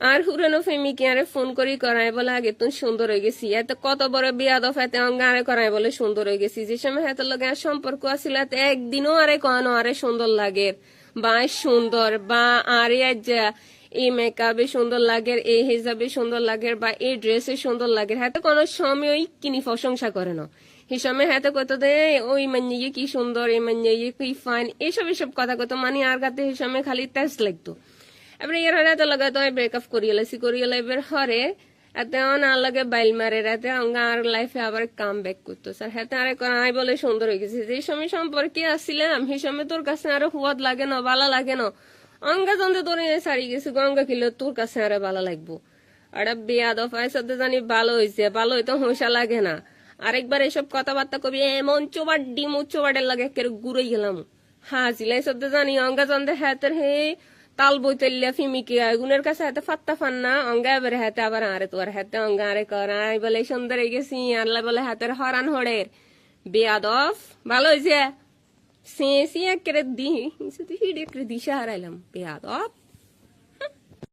আর হুরানো ফেমিকে আরে ফোন করি করায় বলে, আগে তুই সুন্দর হয়ে গেছি। এত কত বড় বিয়া দফাতে অঙ্গ আরে করায় বলে সুন্দর হয়ে গেছি। যে সময় হাতের লগে আর সম্পর্ক আছিল একদিনও আরে কনো আরে সুন্দর লাগে। বা সুন্দর, বা আরে যা এই মেকআপে সুন্দর লাগে এই হিসাবে সুন্দর লাগে, বা এই ড্রেসে সুন্দর লাগে। হাতে কোনো সময়ই কিনি প্রশংসা করে না। সময় হাতে কত দে, ওই মানিয়ে কি সুন্দর এই মানিয়ে কি ফাইন এইসব এসব কথা কত মানে আর গাতে সময় খালি টেস্ট লাগতো। এবারে ইয়ার হরে এত লাগে তো ব্রেকআপ করিয়ে লাইছি, করিয়ে লাইবের হরে এতে না লাগে বাইল মারে রাতে আর লাইফে আবার কাম ব্যাক করতো। স্যার হাতে আরে করাই বলে সুন্দর হয়ে গেছে যে সময় সম্পর্কে আসছিলাম সেই সময় তোর কাছে আরও হুয়াদ লাগে না ভালো লাগে না। অঙ্গা যন্ত্র তোর সারি গেছে, গঙ্গা কিলো, তোর কাছে আরে ভালো লাগবো। আর বিয়া দফায় সাথে জানি ভালো হয়েছে ভালো হইতো হোসা লাগে না। আরেকবার এসব কথাবার্তা কবি এমন চোবার ডিম চোবাডের লাগে কেউ ঘুরে গেলাম। হাজিলাই সদ্য জানি অঙ্গা চন্দ্রে হাতের হে তাল বইতলিয়া ফিমিকে আগুনের কাছে হাতে ফাত্তা ফান না, অঙ্গা এবার হাতে আবার আরে তোর হাতে অঙ্গা আরে কর আই বলে সুন্দর গেছি, আল্লাহ বলে হাতের হরান হড়ের। বেয়াদফ ভালো হয়েছে সে সে একেরে দি হিডে দিশা হারাইলাম। বেয়াদফ